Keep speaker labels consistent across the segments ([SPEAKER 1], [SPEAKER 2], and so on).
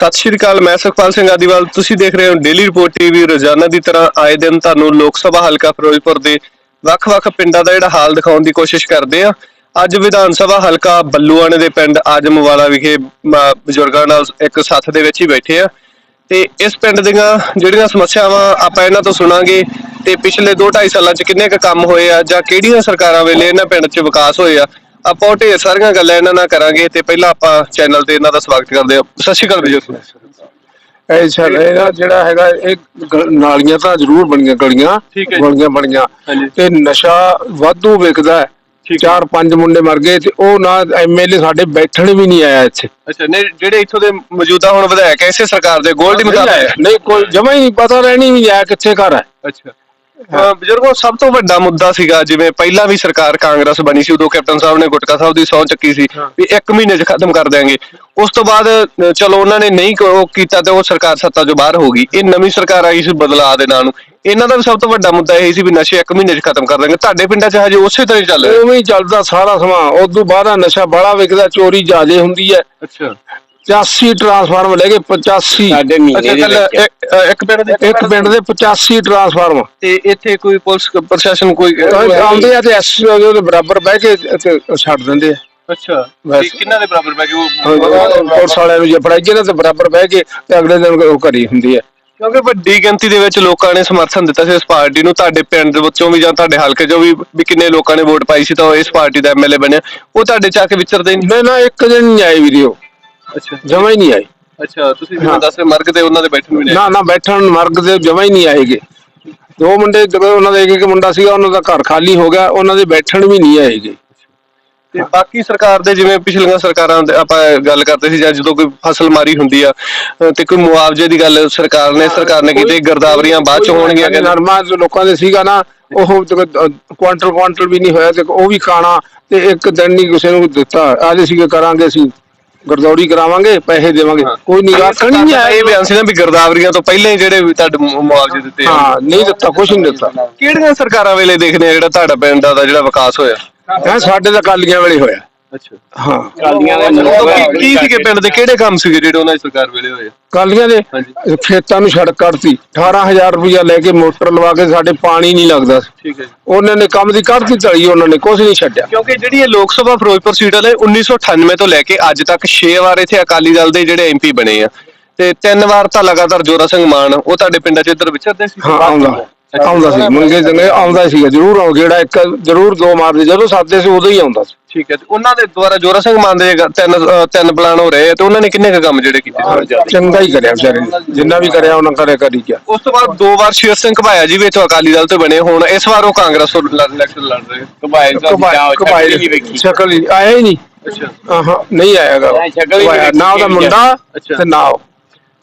[SPEAKER 1] ਸਤਿ ਸ਼੍ਰੀ ਅਕਾਲ, ਮੈਂ ਸੁਖਪਾਲ ਸਿੰਘ ਆਦੀਵਾਲ। ਤੁਸੀਂ ਦੇਖ ਰਹੇ ਹੋ ਡੇਲੀ ਰਿਪੋਰਟ ਟੀਵੀ ਰੋਜ਼ਾਨਾ ਦੀ ਤਰ੍ਹਾਂ ਆਏ ਦਿਨ ਤੁਹਾਨੂੰ ਲੋਕ ਸਭਾ ਹਲਕਾ ਫਿਰੋਜ਼ਪੁਰ ਦੇ ਵੱਖ-ਵੱਖ ਪਿੰਡਾਂ ਦਾ ਜਿਹੜਾ ਹਾਲ ਦਿਖਾਉਣ ਦੀ ਕੋਸ਼ਿਸ਼ ਕਰਦੇ ਆ ਅੱਜ ਵਿਧਾਨ ਸਭਾ ਹਲਕਾ ਬੱਲੂਆਣੇ ਦੇ ਪਿੰਡ ਆਜਮਵਾਲਾ ਵਿਖੇ ਬਜ਼ੁਰਗਾਂ ਨਾਲ ਇੱਕ ਸੱਥ ਦੇ ਵਿੱਚ ਹੀ ਬੈਠੇ ਆ ਤੇ ਇਸ ਪਿੰਡ ਦੀਆਂ ਜਿਹੜੀਆਂ ਸਮੱਸਿਆਵਾਂ ਆਪਾਂ ਇਹਨਾਂ ਤੋਂ ਸੁਣਾਂਗੇ, ਤੇ ਪਿਛਲੇ 2.5 ਸਾਲਾਂ 'ਚ ਕਿੰਨੇ ਕੁ ਕੰਮ ਹੋਏ ਆ ਜਾਂ ਕਿਹੜੀਆਂ ਸਰਕਾਰਾਂ ਵੇਲੇ ਇਹਨਾਂ ਪਿੰਡ 'ਚ ਵਿਕਾਸ ਹੋਏ ਆ ਆਪਾਂ ਢੇਰ ਸਾਰੀਆਂ ਗੱਲਾਂ ਇਹਨਾਂ ਨਾਲ ਕਰਾਂਗੇ ਤੇ ਪਹਿਲਾਂ ਆਪਾਂ ਚੈਨਲ ਤੇ ਇਹਨਾਂ ਦਾ ਸਵਾਗਤ ਕਰਦੇ ਹਾਂ ਸਤਿ ਸ਼੍ਰੀ ਅਕਾਲ ਬਜ਼ੁਰਗ
[SPEAKER 2] ਇਹ ਸਰ ਇਹਦਾ ਜਿਹੜਾ ਹੈਗਾ ਇਹ ਗ- ਨਾਲੀਆਂ ਤਾਂ ਜ਼ਰੂਰ ਬਣੀਆਂ ਗਲੀਆਂ
[SPEAKER 1] ਠੀਕ ਹੈ ਜੀ।
[SPEAKER 2] ਗਲੀਆਂ ਬਣੀਆਂ
[SPEAKER 1] ਹਾਂਜੀ।
[SPEAKER 2] ਤੇ ਨਸ਼ਾ ਵਾਧੂ ਵਿਕਦਾ ਹੈ
[SPEAKER 1] ਠੀਕ ਹੈ।
[SPEAKER 2] ਚਾਰ ਪੰਜ ਮੁੰਡੇ ਮਰ ਗਏ ਤੇ ਉਹ ਨਾ ਐਮਐਲਏ ਸਾਡੇ ਬੈਠਣ ਵੀ ਨਹੀਂ ਆਇਆ ਇੱਥੇ
[SPEAKER 1] ਅੱਛਾ ਨਹੀਂ ਜਿਹੜੇ ਇੱਥੋਂ ਦੇ ਮੌਜੂਦਾ ਹੁਣ ਵਿਧਾਇਕ ਐ ਇਸੇ ਸਰਕਾਰ ਦੇ ਗੋਲਡੀ ਮੁਤਾਬਕ।
[SPEAKER 2] ਨਹੀਂ ਕੋਈ ਜਮਾ ਹੀ ਨਹੀਂ ਪਤਾ ਰਹਿਣੀ ਵੀ ਆਇਆ ਕਿੱਥੇ ਘਰ ਹੈ
[SPEAKER 1] ਅੱਛਾ ਅਹ ਬਜ਼ੁਰਗੋ ਸਭ ਤੋਂ ਵੱਡਾ ਮੁੱਦਾ ਸੀਗਾ ਜਿਵੇਂ ਪਹਿਲਾਂ ਵੀ ਸਰਕਾਰ ਕਾਂਗਰਸ ਬਣੀ ਸੀ ਉਦੋਂ ਕੈਪਟਨ ਸਾਹਿਬ ਨੇ ਗੁਟਕਾ ਸਾਹਿਬ ਦੀ ਸਹੁੰ ਚੱਕੀ ਸੀ ਵੀ 1 ਮਹੀਨੇ 'ਚ ਖਤਮ ਕਰ ਦਿਆਂਗੇ। ਉਸ ਤੋਂ ਬਾਅਦ ਅਹ, ਚਲੋ ਉਹਨਾਂ ਨੇ ਨਹੀਂ ਕ- ਉਹ ਕੀਤਾ ਤੇ ਉਹ ਸਰਕਾਰ ਸੱਤਾ 'ਚੋਂ ਬਾਹਰ ਹੋ ਗਈ। ਇਹ ਨਵੀਂ ਸਰਕਾਰ ਆਈ ਸੀ ਬਦਲਾਅ ਦੇ ਨਾਂ ਨੂੰ। ਇਹਨਾਂ ਦਾ ਵੀ ਸਭ ਤੋਂ ਵੱਡਾ ਮੁੱਦਾ ਇਹ ਸੀ ਵੀ ਨਸ਼ੇ 1 ਮਹੀਨੇ 'ਚ ਖਤਮ ਕਰ ਦਾਂਗੇ ਤੁਹਾਡੇ ਪਿੰਡਾਂ 'ਚ ਹਜੇ ਉਸੇ ਤਰ੍ਹਾਂ ਹੀ ਚੱਲ ਰਿਹਾ?
[SPEAKER 2] ਉਵੇਂ ਹੀ ਚੱਲਦਾ ਸਾਰਾ ਸਮਾਂ। ਉਸ ਤੋਂ ਬਾਅਦ ਨਸ਼ਾ ਬੜਾ ਵਿਕਦਾ ਚੋਰੀ ਜ਼ਿਆਦੇ ਹੁੰਦੀ ਹੈ।
[SPEAKER 1] ਅੱਛਾ।
[SPEAKER 2] 85 ਟਰਾਂਸਫਾਰਮ ਲੈ ਕੇ 85
[SPEAKER 3] ਸਾਡੇ ਮਹੀਨੇ ਦੇ ਵਿੱਚ।
[SPEAKER 1] ਇੱਕ ਪਿੰਡ ਦੇ
[SPEAKER 2] ਇੱਕ ਪਿੰਡ ਦੇ 85 ਟਰਾਂਸਫਾਰਮ
[SPEAKER 1] ਤੇ ਇੱਥੇ ਕੋਈ ਪੁਲਿਸ ਪ੍ਰਸ਼ਾਸਨ ਕੋਈ
[SPEAKER 2] ਆਉਂਦੇ ਆ ਤੇ ਐਸ ਉਹਦੇ ਬਰਾਬਰ ਬਹਿ ਕੇ ਤੇ ਛੱਡ ਦਿੰਦੇ ਆ।
[SPEAKER 1] ਅੱਛਾ
[SPEAKER 2] ਬਸ।
[SPEAKER 1] ਕਿੰਨਾ ਦੇ ਬਰਾਬਰ ਗਏ? ਉਹ
[SPEAKER 2] ਪੁਲਿਸ ਵਾਲਿਆਂ ਨੂੰ ਜੇ ਫੜਾਈਏ ਨਾ ਤੇ ਬਰਾਬਰ ਬਹਿ ਕੇ ਤੇ ਅਗਲੇ ਦਿਨ ਉਹ ਕਰੀ ਹੁੰਦੀ ਹੈ
[SPEAKER 1] ਕਿਉਂਕਿ ਵੱਡੀ ਗਿਣਤੀ ਦੇ ਵਿੱਚ ਲੋਕਾਂ ਨੇ ਸਮਰਥਨ ਦਿੱਤਾ ਸੀ ਇਸ ਪਾਰਟੀ ਨੂੰ ਤੁਹਾਡੇ ਪਿੰਡ ਦੇ ਵਿੱਚੋਂ ਵੀ ਜਾਂ ਤੁਹਾਡੇ ਹਲਕੇ 'ਚੋਂ ਵੀ ਵੀ ਕਿੰਨੇ ਲੋਕਾਂ ਨੇ ਵੋਟ ਪਾਈ ਸੀ ਤਾਂ ਉਹ ਇਸ ਪਾਰਟੀ ਦਾ ਐਮਐਲਏ ਬਣਿਆ। ਉਹ ਤੁਹਾਡੇ ਚ ਆ ਕੇ ਵਿਚਰਦੇ ਨਹੀਂ।
[SPEAKER 2] ਨਹੀਂ ਨਾ ਇੱਕ ਦਿਨ ਨਹੀਂ ਆਈ ਵੀਡੀਓ
[SPEAKER 1] ਅੱਛਾ।
[SPEAKER 2] ਜਮਾ ਹੀ ਨਹੀਂ ਆਈ
[SPEAKER 1] ਅੱਛਾ ਤੁਸੀਂ ਮੈਨੂੰ ਦੱਸ ਰਹੇ ਮਰਗ ਤੇ ਉਹਨਾਂ ਦੇ ਬੈਠਣ ਵੀ ਨਹੀਂ
[SPEAKER 2] ਨਾ ਨਾ ਬੈਠਣ ਮਰਗ ਦੇ ਜਮਾ ਹੀ ਨਹੀਂ ਆਏਗੇ ਦੋ ਮੁੰਡੇ ਜਦੋਂ ਉਹਨਾਂ ਦਾ ਇੱਕ ਇੱਕ ਮੁੰਡਾ ਸੀਗਾ ਉਹਨਾਂ ਦਾ ਘਰ ਖਾਲੀ ਹੋ ਗਿਆ ਉਹਨਾਂ ਦੇ ਬੈਠਣ ਵੀ ਨਹੀਂ ਆਏਗੇ
[SPEAKER 1] ਤੇ ਬਾਕੀ ਸਰਕਾਰ ਦੇ ਜਿਵੇਂ ਪਿਛਲੀਆਂ ਸਰਕਾਰਾਂ ਦੇ ਆਪਾਂ ਗੱਲ ਕਰਦੇ ਸੀ ਜਾਂ ਜਦੋਂ ਕੋਈ ਫਸਲ ਮਾਰੀ ਹੁੰਦੀ ਆ ਅਹ ਤੇ ਕੋਈ ਮੁਆਵਜ਼ੇ ਦੀ ਗੱਲ ਸਰਕਾਰ ਨੇ ਸਰਕਾਰ ਨੇ ਕੀਤੀ ਗਰਦਾਵਰੀਆਂ ਬਾਅਦ ਚ ਹੋਣਗੀਆਂ ਕਹਿੰਦੇ।
[SPEAKER 2] ਨਰਮਾ ਜੋ ਲੋਕਾਂ ਦੇ ਸੀਗਾ ਨਾ ਉਹ ਕੁਆਂਟਲ ਕੁਆਂਟਲ ਵੀ ਨਹੀਂ ਹੋਇਆ ਤੇ ਉਹ ਵੀ ਖਾਣਾ ਤੇ ਇੱਕ ਦਿਨ ਨਹੀਂ ਕਿਸੇ ਨੂੰ ਦਿੱਤਾ ਆਦੇ ਸੀਗੇ ਕਰਾਂਗੇ ਅਸੀਂ। ਗਰਦੌੜੀ ਕਰਾਵਾਂਗੇ ਪੈਸੇ ਦੇਵਾਂਗੇ। ਕੋਈ ਨਿਗਾਹ ਨਹੀਂ
[SPEAKER 1] ਦਾ ਇਹ
[SPEAKER 2] ਆਇਆ
[SPEAKER 1] ਬਿਆਨ ਸੀ ਨਾ ਵੀ ਗਰਦਾਵਰੀਆਂ ਤੋਂ ਪਹਿਲਾਂ ਹੀ ਜਿਹੜੇ ਵੀ ਤੁਹਾਡੇ ਮੁ- ਮੁਆਵਜ਼ੇ ਦਿੱਤੇ ਆ।
[SPEAKER 2] ਹਾਂ ਨਹੀਂ ਦਿੱਤਾ ਕੁਛ ਨਹੀਂ ਦਿੱਤਾ।
[SPEAKER 1] ਕਿਹੜੀਆਂ ਸਰਕਾਰਾਂ ਵੇਲੇ ਦੇਖਦੇ ਆ ਜਿਹੜਾ ਤੁਹਾਡਾ ਪਿੰਡ ਦਾ ਜਿਹੜਾ ਵਿਕਾਸ ਹੋਇਆ?
[SPEAKER 2] ਹੈ ਸਾਡੇ ਤਾਂ ਕਾਲੀਆਂ ਵੇਲੇ ਹੋਇਆ।
[SPEAKER 1] ਅੱਛਾ।
[SPEAKER 2] ਹਾਂ।
[SPEAKER 3] ਕਾਲੀਆਂ ਦੇ
[SPEAKER 1] ਉਹ ਕੀ- ਸੀਗੇ ਪਿੰਡ ਦੇ? ਕਿਹੜੇ ਕੰਮ ਸੀਗੇ ਜਿਹੜੇ ਉਹਨਾਂ ਦੀ ਸਰਕਾਰ ਵੇਲੇ ਹੋਏ
[SPEAKER 2] ਕਾਲੀਆਂ ਦੇ
[SPEAKER 1] ਹਾਂਜੀ।
[SPEAKER 2] ਖੇਤਾਂ ਨੂੰ ਸੜਕ ਕੱਢਤੀ। 18000 ਰੁਪਇਆ ਲੈ ਕੇ ਮੋਟਰ ਲਵਾ ਕੇ ਸਾਡੇ ਪਾਣੀ ਨਹੀਂ ਲੱਗਦਾ। ਸੀ।
[SPEAKER 1] ਠੀਕ ਹੈ ਜੀ।
[SPEAKER 2] ਉਹਨਾਂ ਨੇ ਕੰਮ ਦੀ ਕੱਢਤੀ ਤਲੀ ਉਹਨਾਂ ਨੇ ਕੁਛ ਨਹੀਂ ਛੱਡਿਆ।
[SPEAKER 1] ਕਿਉਂਕਿ ਜਿਹੜੀ ਇਹ ਲੋਕ ਸਭਾ ਫਿਰੋਜ਼ਪੁਰ ਸੀਟ ਵਾਲੇ 1998 ਤੋਂ ਲੈ ਕੇ ਅੱਜ ਤੱਕ 6 ਵਾਰ ਇੱਥੇ ਅਕਾਲੀ ਦਲ ਦੇ ਜਿਹੜੇ ਐਮਪੀ ਬਣੇ ਆ। ਤੇ ਤਿੰਨ ਵਾਰ ਤਾਂ ਲਗਾਤਾਰ ਜੋਰਾ ਸਿੰਘ ਮਾਨ ਉਹ ਤੁਹਾਡੇ ਪਿੰਡਾਂ 'ਚ ਇੱਧਰ ਵਿਚਰਦੇ ਸੀ?
[SPEAKER 2] ਹਾਂ ਆਉਂਦਾ। ਆਉਂਦਾ ਸੀ। ਮੰਗੇ ਜਨੇ ਆਉਂਦਾ ਸੀਗਾ ਜ਼ਰੂਰ ਆਉ ਜਿਹੜਾ ਇੱਕ ਜ਼ਰੂਰ ਦੋ ਮਾਰਦੇ। ਜਦੋਂ ਸਾਦੇ ਸੀ ਉਦੋਂ ਹੀ ਆਉਂਦਾ ਸੀ।
[SPEAKER 1] ਠੀਕ ਹੈ ਤੇ ਉਹਨਾਂ ਦੇ ਦੁਆਰਾ ਜੋਰਾ ਸਿੰਘ ਮਾਨ ਦੇ ਤਿੰਨ ਤਿੰਨ ਪਲਾਨ ਹੋ ਰਹੇ ਆ ਤੇ ਉਹਨਾਂ ਨੇ ਕਿੰਨੇ ਕੁ ਕੰਮ ਜਿਹੜੇ ਕੀਤੇ?
[SPEAKER 2] ਚੰਗਾ ਹੀ ਕਰਿਆ ਵਿਚਾਰੇ ਨੇ ਜਿੰਨਾ ਵੀ ਕਰਿਆ ਉਹਨਾਂ ਕਰੇ ਕਰੀ ਗਿਆ।
[SPEAKER 1] ਉਸ ਤੋਂ ਬਾਅਦ ਦੋ ਵਾਰ ਸ਼ੇਰ ਸਿੰਘ ਘਬਾਇਆ ਜੀ ਵੀ ਇੱਥੋਂ ਅਕਾਲੀ ਦਲ ਤੋਂ ਬਣੇ ਹੁਣ ਇਸ ਵਾਰ ਉਹ ਕਾਂਗਰਸ ਤੋਂ ਲੜ- ਇਲੈਕਸ਼ਨ ਲੜ ਰਹੇ ਆ।
[SPEAKER 3] ਕਬਾਇਲ ਤੋਂ
[SPEAKER 2] ਕਬਾਇਲ
[SPEAKER 3] ਕਬਾਇਲ ਹੀ ਵੇਖੀ
[SPEAKER 2] ਸ਼ਕਲ ਹੀ ਆਇਆ ਹੀ ਨਹੀਂ
[SPEAKER 1] ਅੱਛਾ।
[SPEAKER 2] ਹਾਂ ਨਹੀਂ ਆਇਆਗਾ।
[SPEAKER 3] ਹਾਂ, ਸ਼ਕਲ ਹੀ ਨਹੀਂ
[SPEAKER 2] ਨਾ ਉਹਦਾ ਮੁੰਡਾ
[SPEAKER 1] ਅੱਛਾ।
[SPEAKER 2] ਤੇ ਨਾ ਉਹ।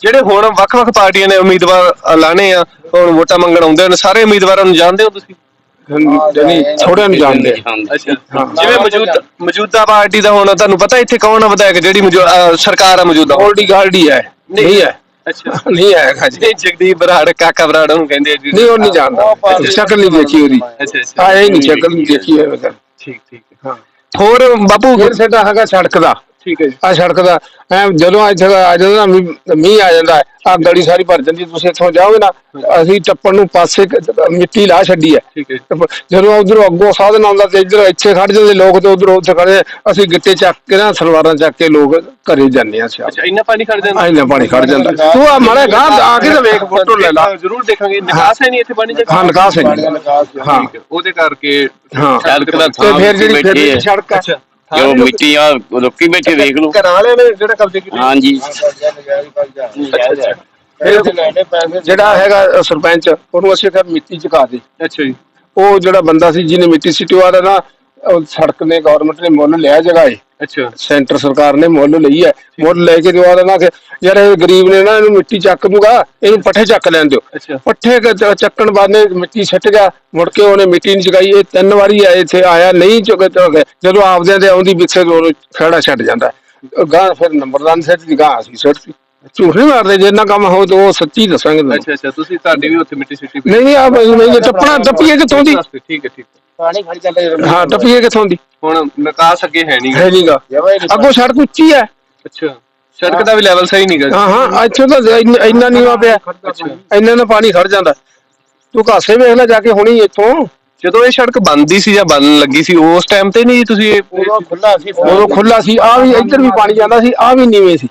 [SPEAKER 1] ਜਿਹੜੇ ਹੁਣ ਵੱਖ-ਵੱਖ ਪਾਰਟੀਆਂ ਨੇ ਉਮੀਦਵਾਰ ਲਾਣੇ ਆ ਹੁਣ ਵੋਟਾਂ ਮੰਗਣ ਆਉਂਦੇ ਨੇ ਸਾਰੇ ਉਮੀਦਵਾਰਾਂ ਨੂੰ ਜਾਣਦੇ ਹੋ ਤੁਸੀਂ?
[SPEAKER 2] ਜਨੀ ਥੋੜਿਆਂ ਨੂੰ ਜਾਣਦੇ
[SPEAKER 1] ਅੱਛਾ
[SPEAKER 2] ਹਾਂ।
[SPEAKER 1] ਜਿਵੇਂ ਮੌਜੂਦਾ ਮੌਜੂਦਾ ਪਾਰਟੀ ਦਾ ਹੁਣ ਤੁਹਾਨੂੰ ਪਤਾ ਇੱਥੇ ਕੌਣ ਆ ਵਿਧਾਇਕ ਜਿਹੜੀ ਮੌਜੂ- ਅਹ ਸਰਕਾਰ ਆ ਮੌਜੂਦਾ?
[SPEAKER 2] ਗੋਲਡੀ ਗਾਲਡੀ ਹੈ। ਨਹੀਂ। ਹੈ।
[SPEAKER 1] ਅੱਛਾ।
[SPEAKER 2] ਨਹੀਂ ਆਏਗਾ ਜੀ।
[SPEAKER 1] ਨਹੀਂ ਜਗਦੀਪ ਬਰਾੜ ਕਾਕਾ ਬਰਾੜ ਉਹਨੂੰ ਕਹਿੰਦੇ ਆ ਜੀ।
[SPEAKER 2] ਨਹੀਂ ਉਹ ਨਹੀਂ ਜਾਣਦਾ। ਸ਼ਕਲ ਨਹੀਂ ਦੇਖੀ ਉਹਦੀ।
[SPEAKER 1] ਅੱਛਾ ਅੱਛਾ।
[SPEAKER 2] ਆਇਆ ਹੀ ਨਹੀਂ ਸ਼ਕਲ ਨਹੀਂ ਦੇਖੀ ਤਾਂ
[SPEAKER 1] ਠੀਕ ਠੀਕ।
[SPEAKER 2] ਹਾਂ।
[SPEAKER 1] ਹੋਰ ਬਾਪੂ
[SPEAKER 2] ਫਿਰ ਸਾਡਾ ਹੈਗਾ ਸੜਕ ਦਾ।
[SPEAKER 1] ਠੀਕ ਹੈ ਜੀ।
[SPEAKER 2] ਆ ਸੜਕ ਦਾ ਐ ਜਦੋਂ ਇੱਥੇ ਆ ਜਾਂਦਾ ਨਾ ਮੀਂਹ- ਮੀਂਹ ਆ ਜਾਂਦਾ ਆ ਗਲੀ ਸਾਰੀ ਭਰ ਜਾਂਦੀ ਤੁਸੀਂ ਇੱਥੋਂ ਜਾਓਗੇ ਨਾ ਅਸੀਂ ਟੱਪਣ ਨੂੰ ਪਾਸੇ ਕ- ਮਿੱਟੀ ਲਾ ਛੱਡੀ ਹੈ।
[SPEAKER 1] ਠੀਕ ਹੈ ਜੀ।
[SPEAKER 2] ਟੱਪ- ਜਦੋਂ ਉਧਰੋਂ ਅੱਗੋਂ ਸਾਧਨ ਆਉਂਦਾ ਤੇ ਇੱਧਰ ਇੱਥੇ ਖੜ ਜਾਂਦੇ ਲੋਕ ਤੇ ਉਧਰੋਂ ਉੱਥੇ ਖੜੇ ਅਸੀਂ ਗਿੱਟੇ ਚੱਕ ਕੇ ਨਾ ਸਲਵਾਰਾਂ ਚੱਕ ਕੇ ਲੋਕ ਘਰੇ ਜਾਂਦੇ ਆ ਸਿਆ
[SPEAKER 1] ਅੱਛਾ ਇੰਨਾ ਪਾਣੀ ਖੜ ਜਾਂਦਾ?
[SPEAKER 2] ਆਇਨਾ ਪਾਣੀ ਖੜ ਜਾਂਦਾ। ਤੂੰ ਆ ਮਾਰੇ ਗਾਂ ਆ ਕੇ ਤੇ ਵੇਖ ਫੋਟੋ ਲੈ ਲਾ।
[SPEAKER 1] ਜ਼ਰੂਰ ਦੇਖਾਂਗੇ। ਨਿਕਾਸ ਹੈ ਨਹੀਂ ਇੱਥੇ ਪਾਣੀ ਦਾ
[SPEAKER 2] ਹਾਂ ਨਿਕਾਸ ਹੈ। ਹਾਂ।
[SPEAKER 1] ਠੀਕ ਹੈ ਉਹਦੇ ਕਰਕੇ
[SPEAKER 2] ਹਾਂ।
[SPEAKER 3] ਸੜਕ ਦਾ
[SPEAKER 2] ਤੇ
[SPEAKER 3] ਥਾਂ
[SPEAKER 2] ਫਿਰ ਜਿਹੜੀ ਫਿਰ
[SPEAKER 3] ਹੈ
[SPEAKER 2] ਜਿਹੜੀ ਸੜਕ ਹੈ।
[SPEAKER 1] ਅੱਛਾ।
[SPEAKER 3] ਜੋ ਮਿੱਟੀ ਆ ਲੋਕੀ ਬੈਠੇ ਵੇਖ ਲਓ।
[SPEAKER 1] ਘਰਾਂ ਵਾਲਿਆਂ ਨੇ ਜਿਹੜਾ ਕਬਜ਼ੇ ਕੀਤੇ।
[SPEAKER 3] ਹਾਂਜੀ।
[SPEAKER 2] ਫਿਰ ਜਿਹੜਾ ਹੈਗਾ ਸਰਪੰਚ ਉਹਨੂੰ ਅਸੀਂ ਫਿਰ ਮਿੱਟੀ ਚੁਕਾ ਦੇ
[SPEAKER 1] ਅੱਛਾ ਜੀ।
[SPEAKER 2] ਉਹ ਜਿਹੜਾ ਬੰਦਾ ਸੀ ਜਿਹਨੇ ਮਿੱਟੀ ਸਿੱਟੀ ਵਾਲਾ ਨਾ ਸੜਕ ਨੇ ਗਵਰਨਮੈਂਟ ਨੇ ਮੁੱਲ ਲਿਆ ਜਗ੍ਹਾ ਏ।
[SPEAKER 1] ਅੱਛਾ
[SPEAKER 2] ਸੈਂਟਰ ਸਰਕਾਰ ਨੇ ਮੁੱਲ ਲਈ ਹੈ। ਮੁੱਲ ਲੈ ਕੇ ਦਿਵਾ ਦੇਣਾ ਕਿ ਯਾਰ ਇਹ ਗਰੀਬ ਨੇ ਨਾ ਇਹਨੂੰ ਮਿੱਟੀ ਚੱਕ ਦੂਗਾ ਇਹਨੂੰ ਪੱਠੇ ਚੱਕ ਲੈਣ ਦਿਓ।
[SPEAKER 1] ਅੱਛਾ।
[SPEAKER 2] ਪੱਠੇ ਕ- ਚੱਕਣ ਬਾਅਦ ਮਿੱਟੀ ਛੱਟ ਗਿਆ ਮੁੜ ਕੇ ਉਹਨੇ ਮਿੱਟੀ ਨਹੀਂ ਚੁਕਾਈ। ਇਹ ਤਿੰਨ ਵਾਰੀ ਆਏ ਇੱਥੇ ਆਇਆ ਨਹੀਂ ਚੁੱਕੇ ਚੁੱਕੇ ਜਦੋਂ ਆਪਦਿਆਂ ਦੇ ਆਉਂਦੀ ਪਿੱਛੇ ਤੋਂ ਉਹਨੂੰ ਖੜਾ ਛੱਡ ਜਾਂਦਾ। ਗਾਂ ਫਿਰ ਨੰਬਰਦਾਰ ਸੱਟ ਦੀ ਗਾਂ ਅਸੀਂ ਸੱਟ ਸੀ ਝੂਠ ਨਹੀਂ ਮਾਰਦੇ ਜੇ ਇੰਨਾ ਕੰਮ ਹੋ ਤਾਂ ਉਹ ਸੱਚੀ ਦੱਸਾਂਗੇ ਤੁਹਾਨੂੰ।
[SPEAKER 1] ਅੱਛਾ ਅੱਛਾ ਤੁਸੀਂ ਤੁਹਾਡੀ ਵੀ ਉੱਥੇ ਮਿੱਟੀ ਸਿੱਟੀ
[SPEAKER 2] ਨਹੀਂ ਨਹੀਂ ਆ ਮੈਂ ਟੱਪਣਾ ਟੱਪੀਏ ਕਿੱਥੋਂ ਦੀ?
[SPEAKER 1] ਠੀਕ ਹੈ ਠੀਕ ਹੈ।
[SPEAKER 2] ਹਾਂ ਟੱਪੀਏ ਕਿੱਥੋਂ ਦੀ?
[SPEAKER 1] ਹੁਣ ਨਿਕਾਸ ਅੱਗੇ ਹੈ ਨਹੀਂ
[SPEAKER 2] ਹੈ ਨਹੀਂਗਾ ਅੱਗੋਂ ਸੜਕ ਉੱਚੀ ਹੈ।
[SPEAKER 1] ਅੱਛਾ। ਸੜਕ ਦਾ ਵੀ ਲੈਵਲ ਸਹੀ ਨਹੀਂਗਾ
[SPEAKER 2] ਹਾਂ ਹਾਂ ਇੱਥੇ ਤਾਂ ਇੰਨ- ਇੰਨਾ ਨੀਵਾ ਪਿਆ। ਇੰਨਾ ਨਾ ਪਾਣੀ ਖੜ ਜਾਂਦਾ। ਤੂੰ ਘਾਸੇ ਵੇਖ ਲੈ ਜਾ ਕੇ ਹੁਣੀ ਇੱਥੋਂ।
[SPEAKER 1] ਜਦੋਂ ਇਹ ਸੜਕ ਬੰਦੀ ਸੀ ਜਾਂ ਬਣਨ ਲੱਗੀ ਸੀ ਉਸ ਟਾਈਮ ਤੇ ਨਹੀਂ ਤੁਸੀਂ ਇਹ
[SPEAKER 2] ਖੁੱਲਾ ਸੀ। ਉਦੋਂ ਖੁੱਲਾ ਸੀ। ਆ ਵੀ ਇੱਧਰ ਵੀ ਪਾਣੀ ਜਾਂਦਾ ਸੀ ਆ ਵੀ ਨੀਵੇਂ ਸੀ।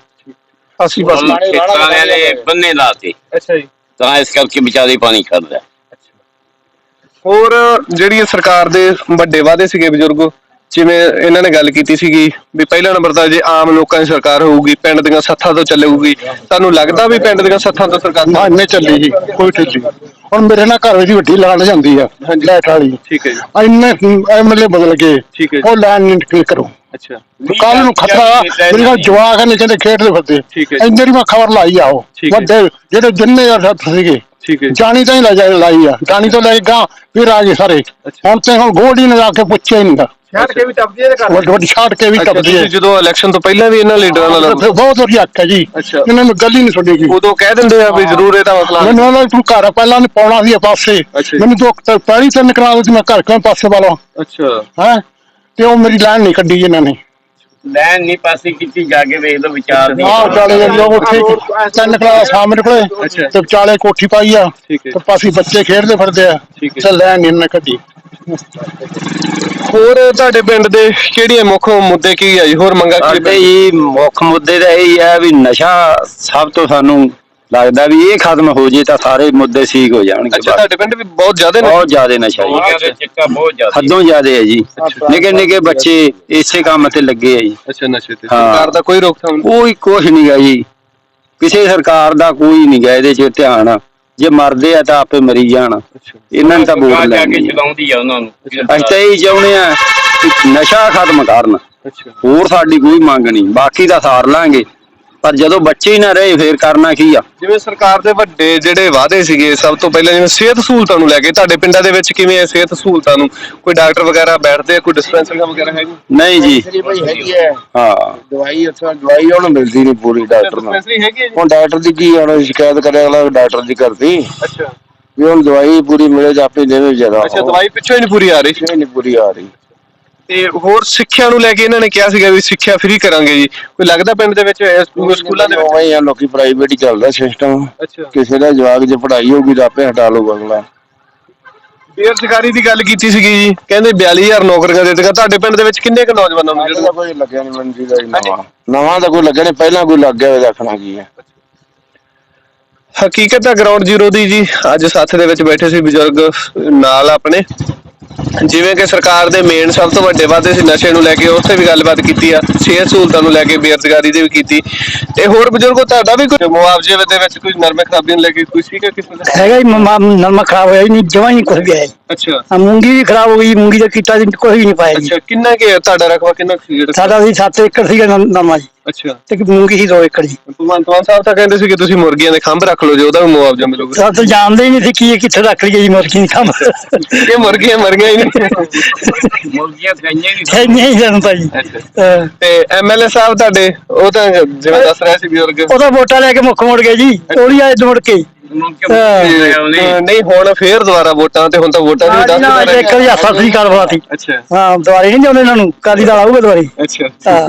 [SPEAKER 2] ਅਸੀਂ ਬਸ
[SPEAKER 3] ਹੁਣ ਖੇਤਾਂ ਵਾਲਿਆਂ ਨੇ ਬੰਨੇ ਲਾਤੇ।
[SPEAKER 1] ਅੱਛਾ ਜੀ।
[SPEAKER 3] ਤਾਂ ਇਸ ਕਰਕੇ ਵਿਚਾਰੇ ਪਾਣੀ ਖੜਦਾ
[SPEAKER 1] ਹੋਰ ਜਿਹੜੀ ਇਹ ਸਰਕਾਰ ਦੇ ਵੱਡੇ ਵਾਅਦੇ ਸੀਗੇ ਬਜ਼ੁਰਗੋ ਜਿਵੇਂ ਇਹਨਾਂ ਨੇ ਗੱਲ ਕੀਤੀ ਸੀਗੀ ਵੀ ਪਹਿਲਾ ਨੰਬਰ ਤਾਂ ਜੇ ਆਮ ਲੋਕਾਂ ਦੀ ਸਰਕਾਰ ਹੋਊਗੀ ਪਿੰਡ ਦੀਆਂ ਸੱਥਾਂ ਤੋਂ ਚੱਲੇਗੀ ਤੁਹਾਨੂੰ ਲੱਗਦਾ ਵੀ ਪਿੰਡ ਦੀਆਂ ਸੱਥਾਂ ਤੋਂ ਸਰਕਾਰ
[SPEAKER 4] ਨਾ ਇੰਨੇ ਚੱਲੀ ਜੀ ਕੋਈ ਠੀਕ ਨਹੀਂ। ਹੁਣ ਮੇਰੇ ਨਾਲ ਘਰ ਵਿੱਚ ਵੱਡੀ ਲਾਣ ਜਾਂਦੀ ਆ ਲਾਈਟ ਵਾਲੀ।
[SPEAKER 1] ਠੀਕ ਹੈ ਜੀ।
[SPEAKER 4] ਇੰਨੇ ਐਮਐਲਏ ਬਦਲ ਗਏ
[SPEAKER 1] ਠੀਕ ਹੈ।
[SPEAKER 4] ਉਹ ਲਾਈਨ ਨਹੀਂ ਨਿਕਲ ਕਰੋ
[SPEAKER 1] ਅੱਛਾ।
[SPEAKER 4] ਕੱਲ ਨੂੰ ਖਤਰਾ ਮੇਰੇ ਨਾਲ ਜਵਾਕ ਨੇ ਕਹਿੰਦੇ ਖੇਡਦੇ ਫਿਰਦੇ। ਇੰਨੇ ਦੀ ਮੈਂ ਖਬਰ ਲਾਈ ਆਓ। ਵੱਡੇ ਜਿਹੜੇ ਜਿੰਨੇ ਆ ਸੱਤ ਸੀਗੇ
[SPEAKER 1] ਠੀਕ ਹੈ ਜੀ।
[SPEAKER 4] ਜਾਣੀ ਤਾਂ ਹੀ ਲਾ ਜਾ- ਲਾਈ ਆ। ਜਾਣੀ ਤੋਂ ਲੈ ਕੇ ਗਾਂ ਫਿਰ ਆ ਗਏ ਸਾਰੇ। ਹੁਣ ਤੇ ਹੁਣ ਗੋਲਡੀ ਨੇ ਆ ਕੇ ਪੁੱਛਿਆ ਹੀ ਨਹੀਂ ਗਾ।
[SPEAKER 2] ਛੱਡ ਕੇ ਵੀ ਟੱਪਦੀ ਇਹਦੇ ਘਰ
[SPEAKER 4] ਵੱਡੀ ਵੱਡੀ ਛਾੜ ਕੇ ਵੀ
[SPEAKER 1] ਅੱਛਾ
[SPEAKER 4] ਟੱਪਦੀ ਹੈ।
[SPEAKER 1] ਜਦੋਂ ਇਲੈਕਸ਼ਨ ਤੋਂ ਪਹਿਲਾਂ ਵੀ ਇਹਨਾਂ ਲੀਡਰਾਂ ਨਾਲ
[SPEAKER 4] ਬਹੁਤ ਵਧੀਆ ਆਖਿਆ ਜੀ।
[SPEAKER 1] ਅੱਛਾ।
[SPEAKER 4] ਇਹਨਾਂ ਨੂੰ ਗੱਲ ਹੀ ਨਹੀਂ ਸੁਣੇਗੀ
[SPEAKER 1] ਉਦੋਂ ਕਹਿ ਦਿੰਦੇ ਆ ਵੀ ਜ਼ਰੂਰ ਇਹਦਾ ਮਸਲਾ
[SPEAKER 4] ਮੈਨੂੰ ਉਹਨਾਂ ਤੂੰ ਘਰ ਪਹਿਲਾਂ ਨੇ ਪਾਉਣਾ ਸੀ ਪਾਸੇ।
[SPEAKER 1] ਜੀ।
[SPEAKER 4] ਮੈਨੂੰ ਦੋ ਪਹਿਲੀ ਤਿੰਨ ਕਰਾ ਦਿੱਤੀ ਮੈਂ ਘਰ ਕਿਵੇਂ ਪਾਸੇ ਵਾਲਾ
[SPEAKER 1] ਅੱਛਾ।
[SPEAKER 4] ਹੈ? ਤੇ ਉਹ ਮੇਰੀ ਲਾਈਨ ਨਹੀਂ ਕੱਢੀ ਇਹਨਾਂ ਨੇ।
[SPEAKER 3] ਲੈਣ ਨਹੀਂ ਪਾਸੇ ਕੀਤੀ ਜਾ ਕੇ ਵੇਖ ਲਓ ਵਿਚਾਰ ਦੀ
[SPEAKER 4] ਆਹ ਵਿਚਾਲੇ ਜਿਹੜੀ ਉਹ ਉੱਥੇ ਤਿੰਨ ਕਰਾ ਸਾਹਮਣੇ ਕੋਲੇ
[SPEAKER 1] ਅੱਛਾ।
[SPEAKER 4] ਤੇ ਵਿਚਾਲੇ ਕੋਠੀ ਪਾਈ ਆ
[SPEAKER 1] ਠੀਕ ਹੈ।
[SPEAKER 4] ਤੇ ਪਾਸੇ ਬੱਚੇ ਖੇਡਦੇ ਫਿਰਦੇ ਆ
[SPEAKER 1] ਠੀਕ ਹੈ।
[SPEAKER 4] ਤੇ ਲਾਈਨ ਨਹੀਂ ਇਹਨਾਂ ਕੱਢੀ
[SPEAKER 1] ਹੋਰ ਤੁਹਾਡੇ ਪਿੰਡ ਦੇ ਕਿਹੜੀਆਂ ਮੁੱਖ ਮੁੱਦੇ ਕੀ ਆ ਜੀ ਹੋਰ ਮੰਗਾ ਕੀ
[SPEAKER 5] ਜੀ ਮੁੱਖ ਮੁੱਦੇ ਤਾਂ ਇਹ ਹੈ ਵੀ ਨਸ਼ਾ ਸਭ ਤੋਂ ਸਾਨੂੰ ਲੱਗਦਾ ਵੀ ਇਹ ਖਤਮ ਹੋ ਜੇ ਤਾਂ ਸਾਰੇ ਮੁੱਦੇ ਠੀਕ ਹੋ ਜਾਣਗੇ।
[SPEAKER 1] ਅੱਛਾ। ਤੁਹਾਡੇ ਪਿੰਡ ਵੀ ਬਹੁਤ ਜ਼ਿਆਦਾ ਨੇ?
[SPEAKER 5] ਬਹੁਤ ਜ਼ਿਆਦਾ ਨਸ਼ਾ ਜੀ।
[SPEAKER 3] ਚਿੱਟਾ ਬਹੁਤ ਜ਼ਿਆਦਾ।
[SPEAKER 5] ਹੱਦੋਂ ਜ਼ਿਆਦਾ ਹੈ ਜੀ। ਨਿੱਕੇ ਨਿੱਕੇ ਬੱਚੇ ਇਸੇ ਕੰਮ ਤੇ ਲੱਗੇ ਆ ਜੀ।
[SPEAKER 1] ਅੱਛਾ ਨਸ਼ੇ ਤੇ।
[SPEAKER 5] ਹਾਂ।
[SPEAKER 1] ਸਰਕਾਰ ਦਾ ਕੋਈ ਰੋਕਥਾਮ
[SPEAKER 5] ਕੋਈ ਕੁਛ ਨਹੀਂ ਗਾ ਜੀ। ਕਿਸੇ ਸਰਕਾਰ ਦਾ ਕੋਈ ਨਹੀਂ ਗਾ ਇਹਦੇ 'ਚ ਧਿਆਨ ਜੇ ਮਰਦੇ ਆ ਤਾਂ ਆਪੇ ਮਰੀ ਜਾਣ। ਇਹਨਾਂ ਨੇ ਤਾਂ
[SPEAKER 3] ਸਰਕਾਰ ਜਾ ਕੇ ਚਲਾਉਂਦੀ ਆ ਉਹਨਾਂ ਨੂੰ।
[SPEAKER 5] ਅਸੀਂ ਤਾਂ ਇਹ ਚਾਹੁੰਦੇ ਆ ਨਸ਼ਾ ਖਤਮ ਕਰਨ।
[SPEAKER 1] ਅੱਛਾ।
[SPEAKER 5] ਹੋਰ ਸਾਡੀ ਕੋਈ ਮੰਗ ਨਹੀਂ। ਬਾਕੀ ਦਾ ਸਾਰ ਲਾਂਗੇ। ਪਰ ਜਦੋਂ ਬੱਚੇ ਹੀ ਨਾ ਰਹੇ ਫੇਰ ਕਰਨਾ ਕੀ ਆ?
[SPEAKER 1] ਜਿਵੇਂ ਸਰਕਾਰ ਦੇ ਵੱਡੇ ਜਿਹੜੇ ਵਾਅਦੇ ਸੀਗੇ ਸਭ ਤੋਂ ਪਹਿਲਾਂ ਜਿਵੇਂ ਸਿਹਤ ਸਹੂਲਤਾਂ ਨੂੰ ਲੈ ਕੇ ਤੁਹਾਡੇ ਪਿੰਡਾਂ ਦੇ ਵਿੱਚ ਕਿਵੇਂ ਹੈ ਸਿਹਤ ਸਹੂਲਤਾਂ ਨੂੰ? ਕੋਈ ਡਾਕਟਰ ਵਗੈਰਾ ਬੈਠਦੇ ਆ ਕੋਈ ਡਿਸਪੈਂਸਰੀਆਂ ਵਗੈਰਾ ਹੈਗੀ
[SPEAKER 5] ਨਹੀਂ ਜੀ।
[SPEAKER 2] ਭਾਈ ਹੈਗੀ ਹੈ।
[SPEAKER 5] ਹਾਂ।
[SPEAKER 2] ਦਵਾਈ ਉੱਥੋਂ ਦਵਾਈ ਉਹਨੂੰ ਮਿਲਦੀ ਨਹੀਂ ਪੂਰੀ ਡਾਕਟਰ ਨਾਲ।
[SPEAKER 1] ਡਿਸਪੈਂਸਰੀ ਹੈਗੀ ਹੈ ਜੀ?
[SPEAKER 2] ਹੁਣ ਡਾਕਟਰ ਦੀ ਕੀ ਹੁਣ ਸ਼ਿਕਾਇਤ ਕਰੇ ਅਗਲਾ ਡਾਕਟਰ ਦੀ ਕਰਦੀ।
[SPEAKER 1] ਅੱਛਾ।
[SPEAKER 2] ਵੀ ਹੁਣ ਦਵਾਈ ਪੂਰੀ ਮਿਲੇ ਜਾਂ ਆਪੇ ਦੇਵੇ ਜਰਾ
[SPEAKER 1] ਅੱਛਾ ਦਵਾਈ ਪਿੱਛੋਂ ਹੀ ਨਹੀਂ ਪੂਰੀ ਆ ਰਹੀ।
[SPEAKER 2] ਨਹੀਂ ਪੂਰੀ ਆ ਰਹੀ।
[SPEAKER 1] ਤੇ ਹੋਰ ਸਿੱਖਿਆ ਨੂੰ ਲੈ ਕੇ ਇਹਨਾਂ ਨੇ ਕਿਹਾ ਸੀਗਾ ਵੀ ਸਿੱਖਿਆ ਫ੍ਰੀ ਕਰਾਂਗੇ ਜੀ। ਕੋਈ ਲੱਗਦਾ ਪਿੰਡ ਦੇ ਵਿੱਚ ਸਕੂਲਾਂ ਦੇ ਵਿੱਚ?
[SPEAKER 2] ਉਵੇਂ ਹੀ ਆ ਲੋਕੀ ਪ੍ਰਾਈਵੇਟ ਹੀ ਚੱਲਦਾ ਸਿਸਟਮ
[SPEAKER 1] ਅੱਛਾ।
[SPEAKER 2] ਕਿਸੇ ਦਾ ਜਵਾਕ ਜੇ ਪੜ੍ਹਾਈ ਹੋਊਗੀ ਤਾਂ ਆਪੇ ਹਟਾ ਲਊਗਾ ਅਗਲਾ।
[SPEAKER 1] ਬੇਰੁਜ਼ਗਾਰੀ ਦੀ ਗੱਲ ਕੀਤੀ ਸੀਗੀ ਜੀ। ਕਹਿੰਦੇ 42000 ਨੌਕਰੀਆਂ ਦੇ ਦਿੱਤੀਆਂ ਤੁਹਾਡੇ ਪਿੰਡ ਦੇ ਵਿੱਚ ਕਿੰਨੇ ਕੁ ਨੌਜਵਾਨਾਂ ਨੂੰ ਜਿਹੜੇ
[SPEAKER 2] ਕੋਈ ਲੱਗਿਆ ਨਹੀਂ ਮੰਜੀ ਦਾ ਨਵਾਂ। ਨਵਾਂ ਤਾਂ ਕੋਈ ਲੱਗਿਆ ਨਹੀਂ ਪਹਿਲਾਂ ਕੋਈ ਲੱਗ ਗਿਆ ਦੇਖਣਾ ਕੀ ਹੈ।
[SPEAKER 1] ਹਕੀਕਤ ਹੈ ਗਰਾਊਂਡ ਜ਼ੀਰੋ ਦੀ ਜੀ। ਅੱਜ ਸਾਥ ਦੇ ਵਿੱਚ ਬੈਠੇ ਸੀ ਬਜ਼ੁਰਗ ਨਾਲ ਆਪਣੇ। ਜਿਵੇਂ ਕਿ ਸਰਕਾਰ ਦੇ ਮੇਨ ਸਭ ਤੋਂ ਵੱਡੇ ਵਾਅਦੇ ਸੀ ਨਸ਼ੇ ਨੂੰ ਲੈ ਕੇ ਤੇ ਵੀ ਗੱਲਬਾਤ ਕੀਤੀ ਆ ਸਿਹਤ ਸਹੂਲਤਾਂ ਨੂੰ ਲੈ ਕੇ ਬੇਰੁਜ਼ਗਾਰੀ ਦੇ ਵੀ ਕੀਤੀ। ਤੇ ਹੋਰ ਬਜ਼ੁਰਗੋ ਤੁਹਾਡਾ ਵੀ ਕੋਈ ਮੁਆਵਜ਼ੇ ਦੇ ਵਿੱਚ ਕੋਈ ਨਰਮੇ ਖਰਾਬੀ ਨੂੰ ਲੈ ਕੇ ਕੋਈ ਸੀਗਾ ਕਿਸੇ ਦਾ
[SPEAKER 6] ਹੈਗਾ ਹੀ ਨਰਮਾ ਖਰਾਬ ਹੋਇਆ ਹੀ ਨਹੀਂ ਹੀ ਨਹੀਂ ਕੁਝ ਗਿਆ
[SPEAKER 1] ਅੱਛਾ।
[SPEAKER 6] ਆ ਮੂੰਗੀ ਵੀ ਖਰਾਬ ਹੋ ਗਈ ਮੂੰਗੀ ਦਾ ਵੀ ਕੁਝ ਵੀ ਨਹੀਂ ਪਾਇਆ ਜੀ।
[SPEAKER 1] ਅੱਛਾ ਕਿੰਨਾ ਕਿ ਤੁਹਾਡਾ ਰਕਬਾ ਕਿੰਨਾ ਕੁ ਸੀ ਜਿਹੜਾ?
[SPEAKER 6] ਸਾਡਾ ਸੀ 7 ਏਕੜ ਸੀਗਾ ਨਰ- ਨਰਮਾ ਜੀ।
[SPEAKER 1] ਅੱਛਾ।
[SPEAKER 6] ਤੇ ਮੂੰਗੀ ਸੀ 2 ਏਕੜ ਜੀ।
[SPEAKER 1] ਭਗਵੰਤ ਮਾਨ ਸਾਹਿਬ ਤਾਂ ਕਹਿੰਦੇ ਸੀ ਕਿ ਤੁਸੀਂ ਮੁਰਗੀਆਂ ਦੇ ਖੰਭ ਰੱਖ ਲਓ ਜੇ ਉਹਦਾ ਵੀ ਮੁਆਵਜ਼ਾ ਮਿਲੂਗਾ।
[SPEAKER 6] ਸਾਡਾ ਤਾਂ ਜਾਣਦੇ ਹੀ ਨਹੀਂ ਸੀ ਕੀ ਇਹ ਕਿੱਥੇ ਰੱਖ ਲਈਏ ਜੀ ਮੁਰਗੀ ਨਹੀਂ ਕੰਮ
[SPEAKER 1] ਇਹ ਮੁਰਗੀਆਂ ਮਰੀਆਂ ਹੀ ਨਹੀਂ।
[SPEAKER 3] ਮੁਰਗੀਆਂ ਗਈਆਂ ਨਹੀਂ।
[SPEAKER 6] ਹੈ ਨਹੀਂ ਜਾਣਦਾ ਜੀ ਹਾਂ।
[SPEAKER 1] ਤੇ ਐਮਐਲਏ ਸਾਹਿਬ ਤੁਹਾਡੇ ਉਹ ਤਾਂ ਜਿਵੇਂ ਦੱਸ ਰਿਹਾ ਸੀ ਬਜ਼ੁਰਗ।
[SPEAKER 6] ਉਹਦਾ ਵੋਟਾਂ ਲੈ ਕੇ ਮੁੱਖ ਮੁੜ ਗਏ ਜੀ ਉਹਦੀ ਆਏ ਮੁੜ ਕੇ।
[SPEAKER 1] ਅਹ, ਨਹੀਂ ਹੁਣ ਫੇਰ ਦੁਬਾਰਾ ਵੋਟਾਂ ਤੇ ਹੁਣ ਤਾਂ ਵੋਟਾਂ ਦੀ ਦੱਸ
[SPEAKER 6] ਨਾ ਇੱਕ ਵਾਰੀ ਹੱਥਾਂ ਸ੍ਰੀ ਅਕਾਲ ਬੁਲਾਤੀ।
[SPEAKER 1] ਅੱਛਾ।
[SPEAKER 6] ਹਾਂ ਦੁਆਰੇ ਨਹੀਂ ਜਾਂਦੇ ਇਹਨਾਂ ਨੂੰ ਕਾਦੀ ਦਾ ਆਊਗਾ ਦੁਆਰੇ
[SPEAKER 1] ਅੱਛਾ।
[SPEAKER 6] ਹਾਂ।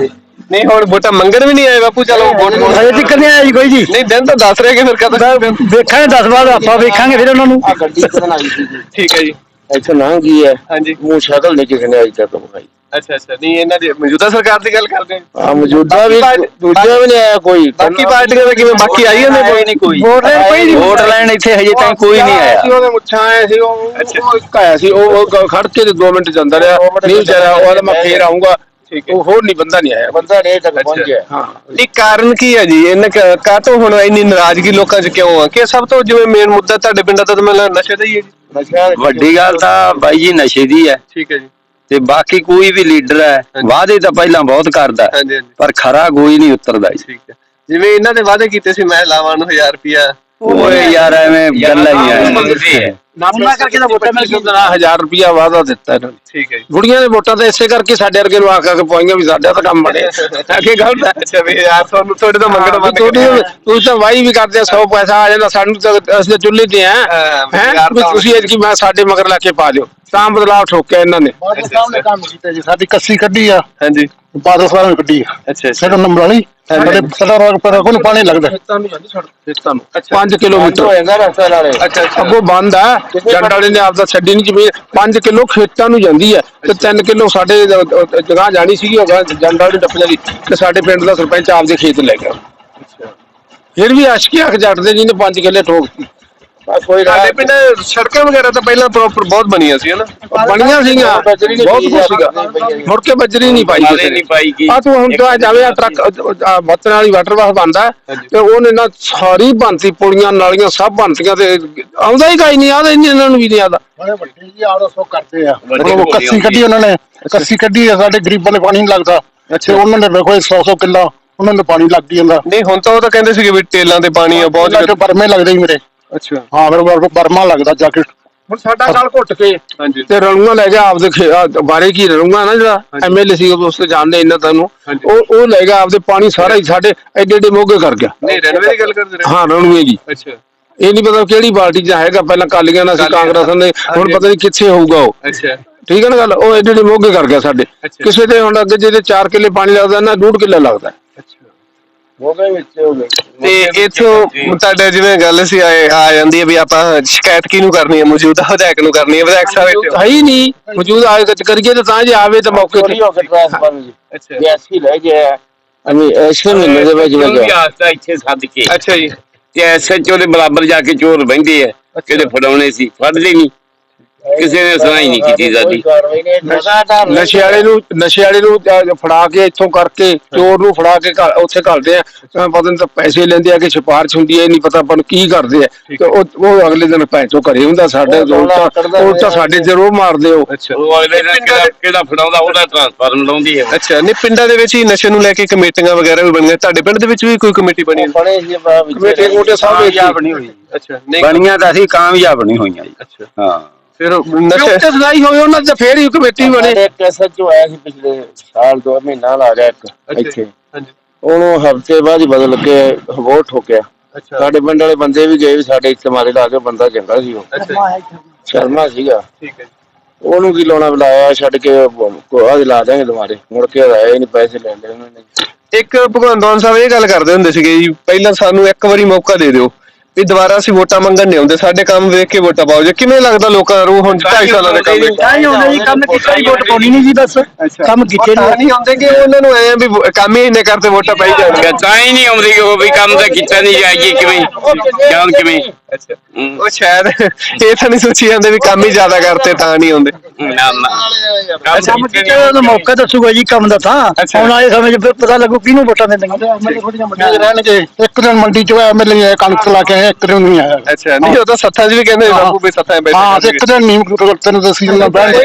[SPEAKER 1] ਨਹੀਂ ਹੁਣ ਵੋਟਾਂ ਮੰਗਣ ਵੀ ਨਹੀਂ ਆਏ ਬਾਪੂ ਚਲੋ ਵੋਟ
[SPEAKER 6] ਹਜੇ ਤੱਕ ਨਹੀਂ ਆਇਆ ਜੀ ਕੋਈ ਜੀ।
[SPEAKER 1] ਨਹੀਂ ਦਿਨ ਤਾਂ ਦੱਸ ਰਹੇ ਕਿ ਫਿਰ ਕਦੋਂ
[SPEAKER 6] ਵੇਖਾਂਗੇ 10 ਬਾਅਦ ਆਪਾਂ ਵੇਖਾਂਗੇ ਫਿਰ ਉਹਨਾਂ ਨੂੰ।
[SPEAKER 2] ਆ ਗੱਡੀ ਕਿਹਨਾਂ ਆਈ ਸੀ ਜੀ।
[SPEAKER 1] ਠੀਕ ਹੈ ਜੀ।
[SPEAKER 2] ਇੱਥੇ ਨਾ ਕੀ ਹੈ।
[SPEAKER 1] ਹਾਂਜੀ।
[SPEAKER 2] ਮੂੰਹ ਸ਼ਕਲ ਨਹੀਂ ਕਿਸੇ ਨੇ ਅਜੇ ਤੱਕ ਵਿਖਾਈ
[SPEAKER 1] ਅੱਛਾ ਅੱਛਾ ਨਹੀਂ ਇਹਨਾਂ ਦੀ ਮੌਜੂਦਾ ਸਰਕਾਰ ਦੀ ਗੱਲ ਕਰਦੇ ਹਾਂ?
[SPEAKER 2] ਆ ਮੌਜੂਦਾ ਵੀ ਦੂਜਾ ਵੀ ਨਹੀਂ ਆਇਆ ਕੋਈ।
[SPEAKER 1] ਬਾਕੀ ਪਾਰਟੀਆਂ ਦਾ ਕਿਵੇਂ ਬਾਕੀ ਆਈ ਜਾਂਦੇ ਕੋਈ? ਨਹੀਂ ਕੋਈ।
[SPEAKER 6] ਵੋਟ ਲੈਣ ਕੋਈ ਨਹੀਂ
[SPEAKER 5] ਵੋਟ ਲੈਣ ਇੱਥੇ ਹਜੇ ਤੱਕ ਕੋਈ ਨਹੀਂ ਆਇਆ
[SPEAKER 2] ਸੀ ਉਹਦੇ ਮੁੱਛਾਂ ਆਏ ਸੀ ਉਹ ਇੱਕ ਆਇਆ ਸੀ ਉਹ ਉਹ ਖੜ ਕੇ ਤੇ 2 ਮਿੰਟ ਨਹੀਂ ਵਿਚਾਰਾ ਉਹ ਮੈਂ ਫੇਰ ਆਉਂਗਾ
[SPEAKER 1] ਠੀਕ ਹੈ।
[SPEAKER 2] ਉਹ ਹੋਰ ਨਹੀਂ ਬੰਦਾ ਨਹੀਂ ਆਇਆ। ਬੰਦਾ ਰੇ ਤੱਕ ਪਹੁੰਚਿਆ ਹਾਂ।
[SPEAKER 1] ਇਹ ਕਾਰਨ ਕੀ ਹੈ ਜੀ? ਇਹਨਾਂ ਕਾਤੋਂ ਹੁਣ ਇੰਨੀ ਨਾਰਾਜ਼ਗੀ ਲੋਕਾਂ 'ਚ ਕਿਉਂ ਆ? ਕਿ ਸਭ ਤੋਂ ਜਿਵੇਂ ਮੇਨ ਮੁੱਦਾ ਤੁਹਾਡੇ ਪਿੰਡਾਂ ਦਾ ਤਾਂ ਮੈਨੂੰ ਨਸ਼ੇ ਦਾ ਹੀ ਹੈ ਜੀ।
[SPEAKER 2] ਨਸ਼ਾ
[SPEAKER 5] ਵੱਡੀ ਗੱਲ ਤਾਂ ਬਾਈ ਜੀ ਨਸ਼ੇ ਦੀ ਹੈ।
[SPEAKER 1] ਠੀਕ ਹੈ ਜੀ।
[SPEAKER 5] ਤੇ ਬਾਕੀ ਕੋਈ ਵੀ ਲੀਡਰ ਹੈ। ਵਾਅਦੇ ਤਾਂ ਪਹਿਲਾਂ ਬਹੁਤ ਕਰਦਾ ਹੈ,
[SPEAKER 1] ਹਾਂਜੀ ਹਾਂਜੀ।
[SPEAKER 5] ਪਰ ਖਰਾ ਕੋਈ ਨਹੀਂ ਉਤਰਦਾ ਜੀ।
[SPEAKER 1] ਠੀਕ ਹੈ। ਜਿਵੇਂ ਇਹਨਾਂ ਦੇ ਵਾਅਦੇ ਕੀਤੇ ਸੀ ਮੈਂ ਲਾਵਾਂ ਨੂੰ 1000 ਰੁਪਿਆ
[SPEAKER 5] ਓਏ ਯਾਰ ਐਵੇਂ ਗੱਲਾਂ ਹੀ ਆ।
[SPEAKER 3] ਮੰਗਦੇ ਆ।
[SPEAKER 6] ਉਹਨਾਂ ਕਰਕੇ ਤਾਂ ਵੋਟਾਂ ਮਿਲ ਗਈਆਂ।
[SPEAKER 2] 1000 ਰੁਪਿਆ ਵਾਅਦਾ ਦਿੱਤਾ ਇਹਨਾਂ ਨੇ।
[SPEAKER 1] ਠੀਕ ਹੈ ਜੀ।
[SPEAKER 2] ਬੁੜੀਆਂ ਨੇ ਵੋਟਾਂ ਤਾਂ ਇਸੇ ਕਰਕੇ ਸਾਡੇ ਵਰਗੇ ਨੂੰ ਆ ਕੇ ਪਵਾਈਆਂ ਵੀ ਸਾਡਾ ਤਾਂ ਕੰਮ ਬਣੇ। ਅੱਗੇ ਗਲਤ ਹੈ?
[SPEAKER 1] ਅੱਛਾ ਵੀ ਯਾਰ ਤੁਹਾਨੂੰ ਤੁਹਾਡੇ ਤੋਂ ਮੰਗਣਾ
[SPEAKER 2] ਹਾਂ,
[SPEAKER 1] ਬੰਦ
[SPEAKER 2] ਤੁਹਾਡੀ ਤੁਸੀਂ ਤਾਂ ਵਾਈ ਵੀ ਕਰਦੇ 100 ਪੈਸਾ ਆ ਜਾਂਦਾ ਸਾਨੂੰ ਤਾਂ ਅਸੀਂ ਤਾਂ ਚੁੱਲ੍ਹੇ ਤੇ ਆ।
[SPEAKER 1] ਹਾਂ, ਵੀ
[SPEAKER 2] ਹੈ?
[SPEAKER 1] ਯਾਰ ਤਾਂ-
[SPEAKER 2] ਤੁਸੀਂ ਮੈਂ ਸਾਡੇ ਮਗਰ ਲਾ ਕੇ ਪਾ ਦਿਓ। ਤਾਂ ਬਦਲਾਅ ਠੋਕਿਆ ਇਹਨਾਂ ਨੇ।
[SPEAKER 4] ਬਾਦਲ ਸਾਹਿਬ ਨੇ ਕੰਮ ਕੀਤਾ ਜੀ ਸਾਡੀ ਕੱਸੀ ਕੱਢੀ ਆ।
[SPEAKER 1] ਹਾਂਜੀ।
[SPEAKER 4] ਬਾਦਲ ਸਾਹਿਬ ਨੇ ਕੱਢੀ ਆ।
[SPEAKER 1] ਅੱਛਾ
[SPEAKER 4] ਸਿਰ ਨੰਬਰ ਵਾਲੀ। ਸਾਡੇ ਸਾਡਾ ਰੋਗ ਪਰ ਕੋਲ ਪਾਣੀ ਲੱਗਦਾ।
[SPEAKER 2] ਖੇਤਾਂ ਨੂੰ ਜਾਂਦੀ ਸੜਕ ਖੇਤਾਂ ਨੂੰ। 5 ਕਿਲੋਮੀਟਰ।
[SPEAKER 3] ਰਸਤਾ ਨਾਲੇ
[SPEAKER 1] ਅੱਛਾ ਅੱਛਾ।
[SPEAKER 2] ਅੱਗੋਂ ਬੰਦ ਆ। ਜੱਟ ਵਾਲੇ ਨੇ ਆਪਦਾ ਛੱਡੀ ਨਹੀਂ ਜ਼ਮੀਨ 5 ਕਿਲੋ ਖੇਤਾਂ ਨੂੰ ਜਾਂਦੀ ਹੈ ਤੇ 3 ਕਿਲੋ ਸਾਡੇ ਜਗ੍ਹਾ ਜਾਣੀ ਸੀਗੀ ਉਹ ਜੰਡ ਵਾਲੀ ਟੱਪ ਜਾਂਦੀ ਤੇ ਸਾਡੇ ਪਿੰਡ ਦਾ ਸਰਪੰਚ ਆਪਦੇ ਖੇਤ ਲੈ ਗਿਆ। ਫਿਰ ਵੀ ਆਸ਼ਕੀ ਅੱਖ ਜੱਟ ਦੇ ਜਿਹਨੇ 5 ਕਿੱਲੇ ਠੋਕਤੀ ਬਸ ਕੋਈ
[SPEAKER 1] ਸਾਡੇ ਪਿੰਡ ਸੜਕਾਂ ਵਗੈਰਾ ਤਾਂ ਪਹਿਲਾਂ ਪ੍ਰੋਪਰ ਬਹੁਤ ਬਣੀਆਂ ਸੀ ਹਨਾ?
[SPEAKER 2] ਬਣੀਆਂ ਸੀਗੀਆਂ। ਬਹੁਤ ਕੁਛ ਸੀਗਾ। ਮੁੜ ਕੇ ਬਜਰੀ ਨਹੀਂ ਪਾਈ ਕਿਸੇ
[SPEAKER 3] ਨਹੀਂ
[SPEAKER 2] ਨੇ ਆ ਤੂੰ ਹੁਣ ਤਾਂ ਜਾਵੇ ਆ ਟਰੱਕ ਬੱਤਨ ਵਾਲੀ ਵਾਟਰ ਬੱਸ ਬੰਦਾ ਤੇ ਉਹਨੇ ਨਾ ਸਾਰੀ ਬੰਤੀ ਪੁਲੀਆਂ ਨਾਲੀਆਂ ਸਭ ਬੰਤੀਆਂ ਤੇ ਆਉਂਦਾ ਹੀ ਕਾਈ ਨਹੀਂ ਆਦਾ ਇਹਨਾਂ ਨੂੰ ਵੀ ਨਹੀਂ ਆਦਾ
[SPEAKER 4] ਬੜੇ ਵੱਡੇ ਜੀ ਆੜੋ ਸੋ ਕਰਦੇ ਆ। ਉਹ ਕੱਸੀ ਕੱਢੀ ਉਹਨਾਂ ਨੇ ਕੱਸੀ ਕੱਢੀ ਆ ਸਾਡੇ ਗਰੀਬਾਂ ਨੇ ਪਾਣੀ ਨਹੀਂ ਲੱਗਦਾ। ਤੇ ਉਹਨਾਂ ਨੇ ਵੇਖੋ 100 100 ਕਿੱਲਾ ਉਹਨਾਂ ਨੂੰ ਪਾਣੀ ਲੱਗ ਜਾਂਦਾ।
[SPEAKER 1] ਨਹੀਂ ਹੁਣ ਤਾਂ ਉਹ ਤਾਂ ਕਹਿੰਦੇ ਸੀਗੇ ਵੀ ਟੇਲਾਂ ਤੇ ਪਾਣੀ ਆ ਬਹੁਤ
[SPEAKER 4] ਬਰਮੇ ਲੱਗਦੇ ਹੀ ਮੇਰੇ।
[SPEAKER 1] ਅੱਛਾ।
[SPEAKER 4] ਹਾਂ ਮੇਰੇ ਵਰ- ਬਰਮਾ ਲੱਗਦਾ ਜਾ ਕੇ।
[SPEAKER 2] ਹੁਣ ਸਾਡਾ ਗਲ ਘੁੱਟ ਕੇ
[SPEAKER 1] ਹਾਂਜੀ।
[SPEAKER 2] ਤੇ ਰਣੂਆ ਲੈ ਗਿਆ ਆਪਦੇ ਖੇ- ਆਹ ਬਾਰੇ ਕੀ ਰਣੂਆ ਨਾ ਜਿਹੜਾ ਐਮਐਲਏ ਸੀ ਉਸ ਤੇ ਜਾਣਦੇ ਇੰਨਾ ਤੁਹਾਨੂੰ
[SPEAKER 1] ਹਾਂਜੀ।
[SPEAKER 2] ਉਹ ਉਹ ਲੈ ਗਿਆ ਆਪਦੇ ਪਾਣੀ ਸਾਰਾ ਹੀ ਸਾਡੇ ਐਡੇ ਐਡੇ ਮੋਗੇ ਕਰ ਗਿਆ।
[SPEAKER 1] ਨਹੀਂ ਰਣਵੇ ਦੀ ਗੱਲ ਕਰਦੇ ਰਹੇ।
[SPEAKER 2] ਹਾਂ ਰਣੂਏ ਜੀ।
[SPEAKER 1] ਅੱਛਾ।
[SPEAKER 2] ਇਹ ਨਹੀਂ ਪਤਾ ਕਿਹੜੀ ਪਾਰਟੀ 'ਚ ਹੈਗਾ ਪਹਿਲਾਂ ਕਾਲੀਆਂ ਨਾਲ ਸੀ
[SPEAKER 1] ਅਕਾਲੀਆਂ
[SPEAKER 2] ਕਾਂਗਰਸ ਨੇ ਹੁਣ
[SPEAKER 1] ਹਾਂਜੀ।
[SPEAKER 2] ਪਤਾ ਨਹੀਂ ਕਿੱਥੇ ਹੋਊਗਾ ਉਹ।
[SPEAKER 1] ਅੱਛਾ।
[SPEAKER 2] ਠੀਕ ਹੈ ਨਾ ਗੱਲ? ਉਹ ਐਡੇ ਐਡੇ ਮੋਗੇ ਕਰ ਗਿਆ ਸਾਡੇ।
[SPEAKER 1] ਅੱਛਾ।
[SPEAKER 2] ਕਿਸੇ ਦੇ ਹੁਣ ਅੱਗੇ ਜਿਹਦੇ 4 ਕਿੱਲੇ ਪਾਣੀ ਲੱਗਦਾ ਨਾ ਡੂਢ ਕਿੱਲਾ ਲੱਗਦਾ।
[SPEAKER 3] ਉਹਦੇ ਵਿੱਚ ਹੋ ਗਏ।
[SPEAKER 1] ਤੇ ਇਥੋਂ ਤੁਹਾਡੇ ਜਿਵੇਂ ਗੱਲ ਸੀ ਆਏ ਆ ਜਾਂਦੀ ਹੈ ਵੀ ਆਪਾਂ ਸ਼ਿਕਾਇਤ ਕਿਹਨੂੰ ਕਰਨੀ ਹੈ? ਮੌਜੂਦਾ ਵਿਧਾਇਕ ਨੂੰ ਕਰਨੀ ਹੈ ਵਿਧਾਇਕ ਸਾਹਿਬ ਇੱਥੇ।
[SPEAKER 2] ਹੈ ਹੀ ਨਹੀਂ। ਮੌਜੂਦ ਆਏ ਤਾਂ ਕਰੀਏ ਤਾਂ ਤਾਂ ਜੇ ਆਵੇ ਤਾਂ ਮੌਕੇ
[SPEAKER 3] ਚੋਰੀ
[SPEAKER 2] ਤੇ
[SPEAKER 3] ਹੋ ਕੇ ਟ੍ਰਾਂਸਫਰ ਜੀ
[SPEAKER 1] ਅੱਛਾ
[SPEAKER 3] ਗੈਸੀ ਲੈ ਗਿਆ ਅਮੀ ਐਸੇ ਮਹੀਨੇ ਦੇ ਵਿੱਚ ਮੈਂ ਗਿਆ ਆਸਤਾ ਇੱਥੇ ਸੱਦ ਕੇ?
[SPEAKER 1] ਅੱਛਾ ਜੀ।
[SPEAKER 3] ਤੇ ਐਸਐਚਓ ਦੇ ਬਰਾਬਰ ਜਾ ਕੇ ਚੋਰ ਬਹਿੰਦੇ ਆ ਕਿਹੜੇ ਫੜਾਉਣੇ ਸੀ। ਫੜਦੇ ਨਹੀਂ। ਕਿਸੇ ਨੇ ਸੁਣਾਈ ਨਹੀਂ ਕੀਤੀ ਸਾਡੀ
[SPEAKER 2] ਨਸ਼ੇ ਵਾਲੇ ਨੂੰ ਨਸ਼ੇ ਵਾਲੇ ਨੂੰ ਅਹ ਫੜਾ ਕੇ ਇੱਥੋਂ ਕਰਕੇ ਚੋਰ ਨੂੰ ਫੜਾ ਕੇ ਘਰ- ਉੱਥੇ ਘਲਦੇ ਆ। ਅਹ ਪਤਾ ਨਹੀਂ ਤਾਂ ਪੈਸੇ ਲੈਂਦੇ ਆ ਕਿ ਸਿਫਾਰਿਸ਼ ਹੁੰਦੀ ਹੈ ਇਹ ਨਹੀਂ ਪਤਾ ਆਪਾਂ ਨੂੰ ਕੀ ਕਰਦੇ ਆ। ਤੇ ਉਹ ਉਹ ਅਗਲੇ ਦਿਨ ਪੈਂਚੋ ਘਰੇ ਹੁੰਦਾ ਸਾਡੇ ਉਲਟਾ ਉਲਟਾ ਸਾਡੇ ਤੇ ਰੋਹ ਮਾਰਦੇ ਹੋ
[SPEAKER 3] ਉਹ ਅਗਲੇ ਦਿਨ ਕਿਹੜਾ ਕਿਹੜਾ ਫੜਾਉਂਦਾ ਉਹਦਾ ਟ੍ਰਾਂਸਫਰ ਲਾਉਂਦੀ ਹੈ।
[SPEAKER 1] ਅੱਛਾ ਨਹੀਂ ਪਿੰਡਾਂ ਦੇ ਵਿੱਚ ਹੀ ਨਸ਼ੇ ਨੂੰ ਲੈ ਕੇ ਕਮੇਟੀਆਂ ਵਗੈਰਾ ਵੀ ਬਣੀਆਂ। ਤੁਹਾਡੇ ਪਿੰਡ ਦੇ ਵਿੱਚ ਵੀ ਕੋਈ ਕਮੇਟੀ ਬਣੀ ਹੈ
[SPEAKER 3] ਬਣੇ ਜੀ ਬਾਬ
[SPEAKER 2] ਕਮੇਟੀ ਕੋਟੇ ਸਭ
[SPEAKER 5] ਕਾਮਯਾਬ ਨਹੀਂ ਹੋਈ।
[SPEAKER 1] ਅੱਛਾ। ਨਹੀਂ।
[SPEAKER 5] ਬਣੀਆਂ ਤਾਂ ਅਸੀਂ ਕਾਮਯਾਬ ਨਹੀਂ ਹੋਈਆਂ ਜੀ।
[SPEAKER 1] ਅੱਛਾ।
[SPEAKER 5] ਹਾਂ।
[SPEAKER 1] ਫਿਰ
[SPEAKER 2] ਨਸ਼ੇ ਤੇ ਸਦਾਈ ਹੋਏ ਉਹਨਾਂ ਤੇ ਫੇਰ ਹੀ ਕਮੇਟੀ ਬਣੇ।
[SPEAKER 3] ਇੱਕ ਐਸਐਚਓ ਆਇਆ ਸੀ ਪਿਛਲੇ ਸਾਲ ਦੋ ਮਹੀਨਾ ਲਾ ਗਿਆ ਇੱਕ ਇੱਥੇ।
[SPEAKER 1] ਹਾਂਜੀ।
[SPEAKER 3] ਉਹਨੂੰ ਹਫ਼ਤੇ ਬਾਅਦ ਹੀ ਬਦਲ ਕੇ ਹੋਰ ਠੋਕਿਆ
[SPEAKER 1] ਅੱਛਾ।
[SPEAKER 3] ਸਾਡੇ ਪਿੰਡ ਵਾਲੇ ਬੰਦੇ ਵੀ ਗਏ ਵੀ ਸਾਡੇ ਇੱਥੇ ਮਾਰੇ ਲਾ ਕੇ ਬੰਦਾ ਚੰਗਾ ਸੀ ਉਹ।
[SPEAKER 1] ਅੱਛਾ
[SPEAKER 3] ਸ਼ਰਮਾ ਸੀਗਾ।
[SPEAKER 1] ਠੀਕ ਹੈ ਜੀ।
[SPEAKER 3] ਉਹਨੂੰ ਕੀ ਲਾਉਣਾ ਬੁਲਾਇਆ ਛੱਡ ਕੇ ਕੋਹਾ ਲਾ ਦਾਂਗੇ ਦੁਬਾਰੇ। ਮੁੜ ਕੇ ਆਇਆ ਹੀ ਨਹੀਂ ਪੈਸੇ ਲੈ ਲਏ ਉਹਨਾਂ ਨੇ
[SPEAKER 1] ਇੱਕ ਭਗਵੰਤ ਮਾਨ ਸਾਹਿਬ ਇਹ ਗੱਲ ਕਰਦੇ ਹੁੰਦੇ ਸੀਗੇ ਜੀ ਪਹਿਲਾਂ ਸਾਨੂੰ ਇੱਕ ਵਾਰੀ ਮੌਕਾ ਦੇ ਦਿਓ। ਵੀ ਦੁਬਾਰਾ ਅਸੀਂ ਵੋਟਾਂ ਮੰਗਣ ਨਹੀਂ ਆਉਂਦੇ ਸਾਡੇ ਕੰਮ ਵੇਖ ਕੇ ਵੋਟਾਂ ਪਾਓ ਜੇ। ਕਿਵੇਂ ਲੱਗਦਾ ਲੋਕਾਂ ਰੂਹ ਹੁਣ 2.5 ਸਾਲਾਂ ਦੇ ਕੰਮ ਵਿੱਚ
[SPEAKER 6] ਤਾਂ ਹੀ ਹੁੰਦੇ ਜੀ ਕੰਮ ਕੀਤਾ ਹੀ ਵੋਟ ਪਾਉਣੀ ਨਹੀਂ ਜੀ ਬਸ। ਕੰਮ ਕੀਤੇ
[SPEAKER 1] ਤਾਂ
[SPEAKER 6] ਨਹੀਂ
[SPEAKER 1] ਨਹੀਂ ਆਉਂਦੇ ਕਿ ਉਹਨਾਂ ਨੂੰ ਐ ਵੀ ਵੋ- ਕੰਮ ਹੀ ਇੰਨੇ ਕਰਦੇ ਵੋਟਾਂ ਪਾਈ ਜਾਣਗੇ?
[SPEAKER 3] ਤਾਂ ਹੀ ਨਹੀਂ ਆਉਂਦੀ ਕਿ ਉਹ ਵੀ ਕੰਮ ਤਾਂ ਕੀਤਾ ਨਹੀਂ ਜਾਏਗੀ ਕਿਵੇਂ? ਜਾਣ ਕਿਵੇਂ?
[SPEAKER 1] ਅੱਛਾ। ਉਹ ਸ਼ਾਇਦ ਇਹ ਤਾਂ ਨਹੀਂ ਸੋਚੀ ਜਾਂਦੇ ਵੀ ਕੰਮ ਹੀ ਜ਼ਿਆਦਾ ਕਰਤੇ ਤਾਂ ਨਹੀਂ ਆਉਂਦੇ
[SPEAKER 3] ਨਾ
[SPEAKER 6] ਕੰਮ ਮੌਕਾ ਦੱਸੂਗਾ ਜੀ ਕੰਮ ਦਾ ਤਾਂ।
[SPEAKER 1] ਅੱਛਾ।
[SPEAKER 6] ਆਉਣ ਵਾਲੇ ਸਮੇਂ 'ਚ ਫਿਰ ਪਤਾ ਲੱਗੂ ਕਿਹਨੂੰ ਵੋਟਾਂ ਦੇਣਗੇ
[SPEAKER 4] ਮੰਡੀ 'ਚ ਰਹਿਣਗੇ। ਇੱਕ ਦਿਨ ਮੰਡੀ 'ਚ ਐਮਐਲਏ ਆਇਆ ਕਣਕ ਲਾ ਕੇ ਆਇਆ ਇੱਕ ਦਿਨ ਨਹੀਂ ਆਇਆ।
[SPEAKER 1] ਅੱਛਾ ਨਹੀਂ ਉਹ ਤਾਂ ਸੱਥਾਂ 'ਚ ਵੀ ਕਹਿੰਦੇ। ਬਾਪੂ ਵੀ ਸੱਥਾਂ ਬੈਠੇ
[SPEAKER 4] ਹਾਂ ਤੇ ਇੱਕ ਦਿਨ ਨਹੀਂ ਤੈਨੂੰ ਦੱਸੀ ਜਾਂਦਾ ਬੈਠ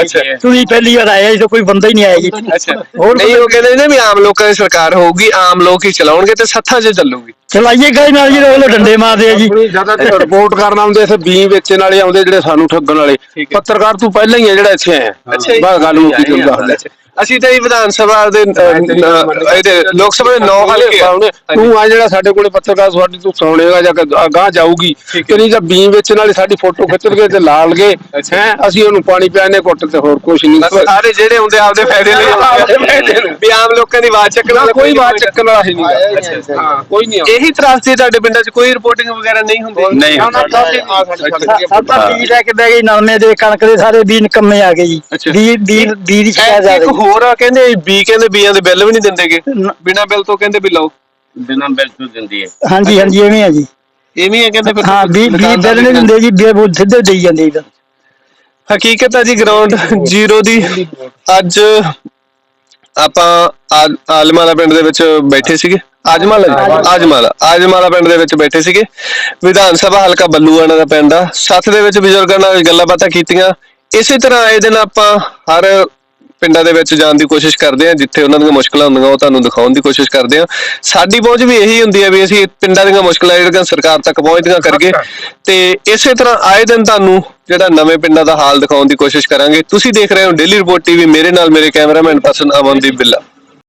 [SPEAKER 1] ਅੱਛਾ।
[SPEAKER 6] ਤੁਸੀਂ ਪਹਿਲੀ ਵਾਰ ਆਏ ਜੀ ਕੋਈ ਬੰਦਾ ਹੀ ਨਹੀਂ ਆਇਆ ਜੀ।
[SPEAKER 1] ਅੱਛਾ।
[SPEAKER 6] ਹੋਰ
[SPEAKER 1] ਨਹੀਂ ਉਹ ਕਹਿੰਦੇ ਨੇ ਵੀ ਆਮ ਲੋਕਾਂ ਦੀ ਸਰਕਾਰ ਹੋਊਗੀ ਆਮ ਲੋਕ ਹੀ ਚਲਾਉਣਗੇ ਤੇ ਸੱਥਾਂ 'ਚ ਚੱਲੂਗੀ।
[SPEAKER 6] ਚਲਾਈਏ ਗਏ ਨਾਲ ਜੀ ਉਹ ਡੰਡੇ ਮਾਰਦੇ ਆ ਜੀ
[SPEAKER 2] ਜ਼ਿਆਦਾ ਤੇ ਰਿਪੋਰਟ ਕਰਨ ਆਉਂਦੇ ਇੱਥੇ ਬੀ ਵੇਚਣ ਵਾਲੇ ਆਉਂਦੇ ਜਿਹੜੇ ਸਾਨੂੰ ਠੱਗਣ ਵਾਲੇ। ਪੱਤਰਕਾਰ ਤੂੰ ਪਹਿਲਾਂ ਹੀ ਹੈ ਜਿਹੜਾ ਇੱਥੇ ਆਇਆ। ਬਸ ਗੱਲ ਮੁੱਕੀ ਤੈਨੂੰ ਦੱਸ
[SPEAKER 1] ਅੱਛਾ। ਅਸੀਂ ਤਾਂ ਇਹ ਵਿਧਾਨ ਸਭਾ ਦੇ ਇਹਦੇ ਲੋਕ ਸਭਾ ਦੇ 9 ਹਲਕੇ ਆ।
[SPEAKER 2] ਤੂੰ ਆ ਜਿਹੜਾ ਸਾਡੇ ਕੋਲੇ ਪੱਤਰਕਾਰ ਤੁਹਾਡੀ ਤੂੰ ਸੁਣੇਗਾ ਜਾਂ ਗਾਂ ਜਾਊਗੀ। ਕਿ ਨਹੀਂ ਤਾਂ ਬੀ ਵੇਚਣ ਵਾਲੇ ਸਾਡੀ ਫੋਟੋ ਖਿੱਚਣਗੇ ਤੇ ਲਾਲ ਗਏ।
[SPEAKER 1] ਅੱਛਾ।
[SPEAKER 2] ਹੈ? ਅਸੀਂ ਉਹਨੂੰ ਪਾਣੀ ਪਿਆਣੇ ਘੁੱਟ ਤੇ ਹੋਰ ਕੁਝ ਨਹੀਂ।
[SPEAKER 1] ਸਾਰੇ ਜਿਹੜੇ ਹੁੰਦੇ ਆਪਦੇ ਫਾਇਦੇ ਲਈ
[SPEAKER 2] ਆਪਦੇ ਫਾਇਦੇ ਲਈ।
[SPEAKER 1] ਵੀ ਆਮ ਲੋਕਾਂ ਦੀ ਆਵਾਜ਼ ਚੱਕਣ
[SPEAKER 2] ਨਾ
[SPEAKER 1] ਵਾਲਾ
[SPEAKER 2] ਕੋਈ ਬਾਤ ਚੱਕਣ ਵਾਲਾ ਹੀ ਨਹੀਂ
[SPEAKER 1] ਅੱਛਾ।
[SPEAKER 2] ਹਾਂ। ਕੋਈ ਨਹੀਂ
[SPEAKER 1] ਇਹੀ ਤਰਾਸਦੀ ਹੈ ਤੁਹਾਡੇ ਪਿੰਡਾਂ 'ਚ ਕੋਈ ਰਿਪੋਰਟਿੰਗ ਵਗੈਰਾ ਨਹੀਂ ਹੁੰਦੀ?
[SPEAKER 5] ਨਹੀਂ
[SPEAKER 2] ਨਾ, ਨਾ, ਸਾਡੇ ਸਾਡੇ
[SPEAKER 6] ਸਭ ਤਾਂ ਬੀਜ ਲੈ ਕੇ ਬਹਿ ਗਏ ਨਲਮੇ ਦੇ ਕਣਕ ਦੇ ਸਾਰੇ ਬੀਜ ਨਿਕੰਮੇ ਆ ਗਏ ਜੀ। ਬੀਜ ਬੀਜ ਬੀਜ ਦੀ ਸ਼ਿਕਾਇਤ
[SPEAKER 1] ਇੱਕ
[SPEAKER 6] ਜ਼ਿਆਦਾ
[SPEAKER 1] ਹੋਰ ਆ ਕਹਿੰਦੇ ਬੀ ਕਹਿੰਦੇ ਬੀਆਂ ਦੇ ਬਿੱਲ ਵੀ ਨਹੀਂ ਦਿੰਦੇਗੇ। ਬਿਨਾਂ ਬਿੱਲ ਤੋਂ ਕਹਿੰਦੇ ਵੀ ਲਓ।
[SPEAKER 3] ਬਿਨਾਂ ਬਿੱਲ ਤੋਂ ਦਿੰਦੀ ਹੈ।
[SPEAKER 6] ਹਾਂਜੀ ਹਾਂਜੀ ਐਵੇਂ ਆ ਜੀ।
[SPEAKER 1] ਐਵੇਂ ਆ ਕਹਿੰਦੇ ਫਿਰ।
[SPEAKER 6] ਹਾਂ ਬੀ ਬੀ ਬਿੱਲ ਨਹੀਂ ਦਿੰਦੇ ਜੀ ਬੀ ਬੋਲ ਸਿੱਧੇ ਦੇਈ ਜਾਂਦੇ ਜੀ
[SPEAKER 1] ਹਕੀਕਤ ਹੈ ਜੀ ਗਰਾਊਂਡ ਜ਼ੀਰੋ ਦੀ ਅੱਜ ਆਪਾਂ ਆ- ਆਲਮਾਲਾ ਪਿੰਡ ਦੇ ਵਿੱਚ ਬੈਠੇ ਸੀਗੇ। ਆਜਮਾਲਾ ਜੀ ਆਜਮਾਲਾ। ਆਜਮਾਲਾ ਪਿੰਡ ਦੇ ਵਿੱਚ ਬੈਠੇ ਸੀਗੇ। ਵਿਧਾਨ ਸਭਾ ਹਲਕਾ ਬੱਲੂਆਣਾ ਦਾ ਪਿੰਡ ਆ। ਸਾਥ ਦੇ ਵਿੱਚ ਬਜ਼ੁਰਗਾਂ ਨਾਲ ਗੱਲਾਂ ਬਾਤਾਂ ਕੀਤੀਆਂ। ਇਸੇ ਤਰ੍ਹਾਂ ਆਏ ਦਿਨ ਆਪਾਂ ਹਰ ਪਿੰਡਾਂ ਦੇ ਵਿੱਚ ਜਾਣ ਦੀ ਕੋਸ਼ਿਸ਼ ਕਰਦੇ ਹਾਂ ਜਿੱਥੇ ਉਹਨਾਂ ਦੀਆਂ ਮੁਸ਼ਕਲਾਂ ਹੁੰਦੀਆਂ ਉਹ ਤੁਹਾਨੂੰ ਦਿਖਾਉਣ ਦੀ ਕੋਸ਼ਿਸ਼ ਕਰਦੇ ਹਾਂ। ਸਾਡੀ ਪਹੁੰਚ ਵੀ ਇਹੀ ਹੁੰਦੀ ਹੈ ਵੀ ਅਸੀਂ ਪਿੰਡਾਂ ਦੀਆਂ ਮੁਸ਼ਕਲਾਂ ਜਿਹੜੀਆਂ ਸਰਕਾਰ ਤੱਕ ਪਹੁੰਚਦੀਆਂ ਕਰਕੇ ਤੇ ਇਸੇ ਤਰ੍ਹਾਂ ਆਏ ਦਿਨ ਤੁਹਾਨੂੰ ਜਿਹੜਾ ਨਵੇਂ ਪਿੰਡਾਂ ਦਾ ਹਾਲ ਦਿਖਾਉਣ ਦੀ ਕੋਸ਼ਿਸ਼ ਕਰਾਂਗੇ। ਤੁਸੀਂ ਦੇਖ ਰਹੇ ਹੋ ਡੇਲੀ ਰਿਪੋਰਟ ਟੀਵੀ ਮੇਰੇ ਨਾਲ ਮੇਰੇ ਕੈਮਰਾਮੈਨ ਪਰਸਨ ਅਮਨਦੀਪ ਬਿੱਲਾ।